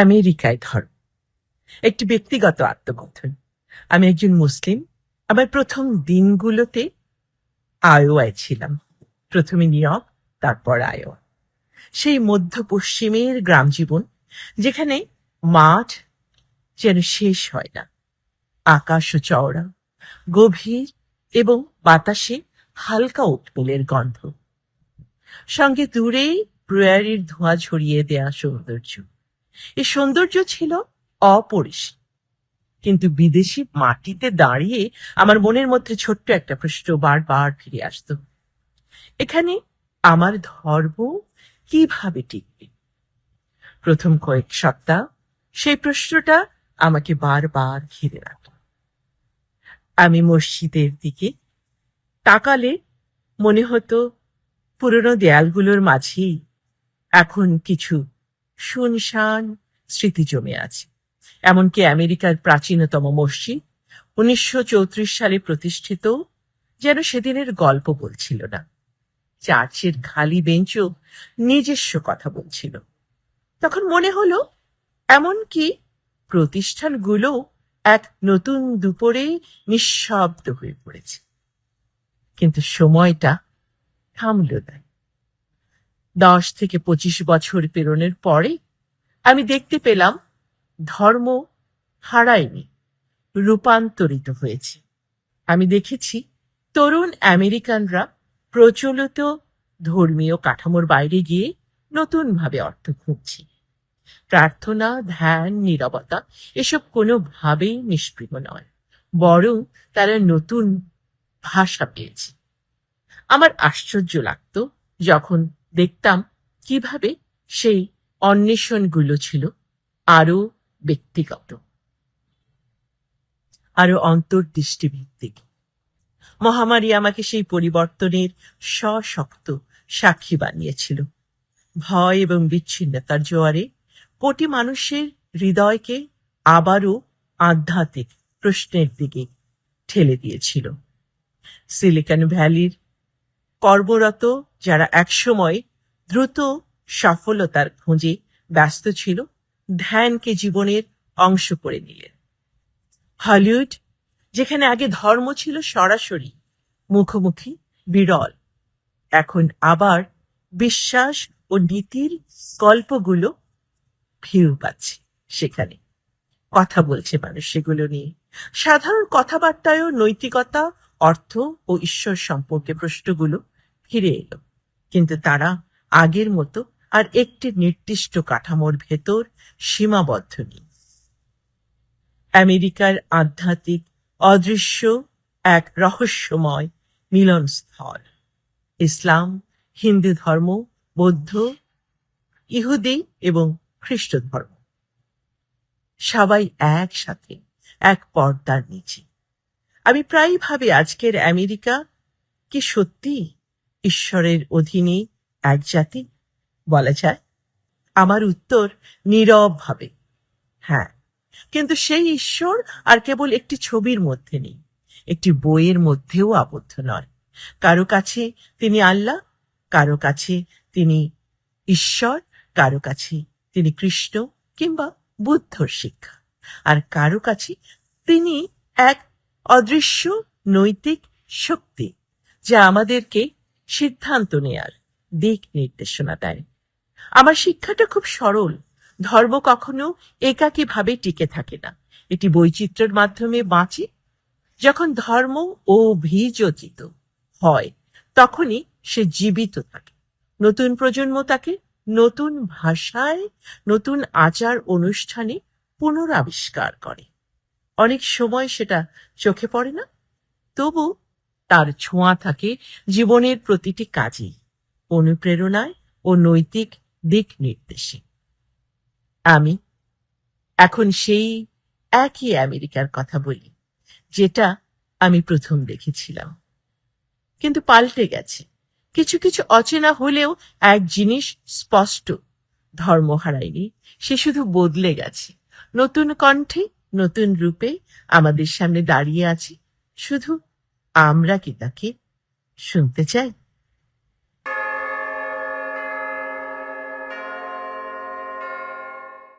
আমেরিকায় ধর্ম একটি ব্যক্তিগত আত্মকথন আমি একজন মুসলিম। আমার প্রথম দিনগুলোতে আয়োয়ায় ছিলাম। প্রথমে নিয়ক তারপর আয়োয়া সেই মধ্য পশ্চিমের গ্রাম জীবন, যেখানে মাঠ যেন শেষ হয় না। আকাশও চওড়া, গভীর এবং বাতাসে হালকা উটমিলের গন্ধ। সঙ্গে দূরেই প্রয়ারির ধোঁয়া ছড়িয়ে দেয়া সৌন্দর্য। এই সৌন্দর্য ছিল অপরিসীম। কিন্তু বিদেশি মাটিতে দাঁড়িয়ে আমার মনের মধ্যে ছোট্ট একটা প্রশ্ন বারবার ফিরে আসতো। এখানে আমার ধর্ম কীভাবে টিকবে? প্রথম কয়েক সপ্তাহ সেই প্রশ্নটা আমাকে বারবার ঘিরে রাখল। আমি মসজিদের দিকে তাকালে মনে হতো পুরনো দেয়ালগুলোর মাঝেই এখন কিছু শুনশান স্মৃতি জমে আছে। এমনকি আমেরিকার প্রাচীনতম মসজিদ উনিশশো চৌত্রিশ সালে প্রতিষ্ঠিত, যেন সেদিনের গল্প বলছিল না। চার্চের খালি বেঞ্চও নিজস্ব কথা বলছিল। তখন মনে হলো, এমনকি প্রতিষ্ঠানগুলো এক নতুন দুপুরে নিঃশব্দ হয়ে পড়েছে। কিন্তু সময়টা থামল না। দশ থেকে পঁচিশ বছর পেরোনোর পরে আমি দেখতে পেলাম ধর্ম হারায়নি, রূপান্তরিত হয়েছে। আমি দেখেছি তরুণ আমেরিকানরা প্রচলিত ধর্মীয় কাঠামোর বাইরে গিয়ে নতুনভাবে অর্থ খুঁজছে। প্রার্থনা, ধ্যান, নীরবতা এসব কোনোভাবেই নিষ্প্রিয় নয়, বরং তারা নতুন ভাষা পেয়েছে। আমার আশ্চর্য লাগতো যখন দেখতাম কীভাবে সেই অন্বেষণগুলো ছিল আরও ব্যক্তিগত আরও অন্তর্দৃষ্টিভিত্তিক। মহামারী আমাকে সেই পরিবর্তনের সশক্ত সাক্ষী বানিয়েছিল। ভয় এবং বিচ্ছিন্নতার জোয়ারে কোটি মানুষের হৃদয়কে আবারও আধ্যাত্মিক প্রশ্নের দিকে ঠেলে দিয়েছিল। সিলিকন ভ্যালির কর্মরত যারা একসময় দ্রুত সফলতার খোঁজে ব্যস্ত ছিল, ধ্যানকে জীবনের অংশ করে নিলেন। হলিউড, যেখানে আগে ধর্ম ছিল সরাসরি, মুখোমুখি, বিরল। এখন আবার বিশ্বাস ও নীতির গল্পগুলো ভিউ পাচ্ছে সেখানে। কথা বলছে মানুষ সেগুলো নিয়ে। সাধারণ কথাবার্তায়ও নৈতিকতা, অর্থ ও ঈশ্বর সম্পর্কে প্রশ্নগুলো ফিরে এলো। কিন্তু তারা আগের মতো আর একটি নির্দিষ্ট কাঠামোর ভেতর সীমাবদ্ধ নেই। আমেরিকার আধ্যাত্মিক অদৃশ্য এক রহস্যময় মিলনস্থল। ইসলাম, হিন্দু ধর্ম, বৌদ্ধ, ইহুদি এবং খ্রিস্ট ধর্ম। সবাই একসাথে এক পর্দার নিচে। আমি প্রায় ভাবি আজকের আমেরিকা কি সত্যি ঈশ্বরের অধীনে এক জাতি বলা যায়, আমার উত্তর নীরব ভাবে হ্যাঁ কিন্তু সেই ঈশ্বর আর কেবল একটি ছবির মধ্যে নেই, একটি বইয়ের মধ্যেও আবদ্ধ নয়। কারও কাছে তিনি আল্লাহ, কারও কাছে তিনি ঈশ্বর, কারও কাছে তিনি কৃষ্ণ কিংবা বুদ্ধর শিক্ষা, আর কারও কাছে তিনি এক অদৃশ্য নৈতিক শক্তি, যা আমাদেরকে সিদ্ধান্ত নেয়ার দিক নির্দেশনা দেয়। আমার শিক্ষাটা খুব সরল। ধর্ম কখনো একাকীভাবে টিকে থাকে না। এটি বৈচিত্র্যের মাধ্যমে বাঁচে। যখন ধর্ম ও ভিযোজিত হয়, তখনই সে জীবিত থাকে। নতুন প্রজন্ম তাকে নতুন ভাষায়, নতুন আচার অনুষ্ঠানে পুনরাবিষ্কার করে। অনেক সময় সেটা চোখে পড়ে না, তবু তার ছোঁয়া থাকে জীবনের প্রতিটি কাজেই। অনুপ্রেরণায় ও নৈতিক দিক নির্দেশে। আমি এখন সেই একই আমেরিকার কথা বলি, যেটা আমি প্রথম দেখেছিলাম। কিন্তু পাল্টে গেছে। কিছু কিছু অচেনা হলেও এক জিনিস স্পষ্ট, ধর্ম হারায়নি, সে শুধু বদলে গেছে। নতুন কণ্ঠে, নতুন রূপে আমাদের সামনে দাঁড়িয়ে আছে। শুধু আমরা কি তাকে শুনতে চাই?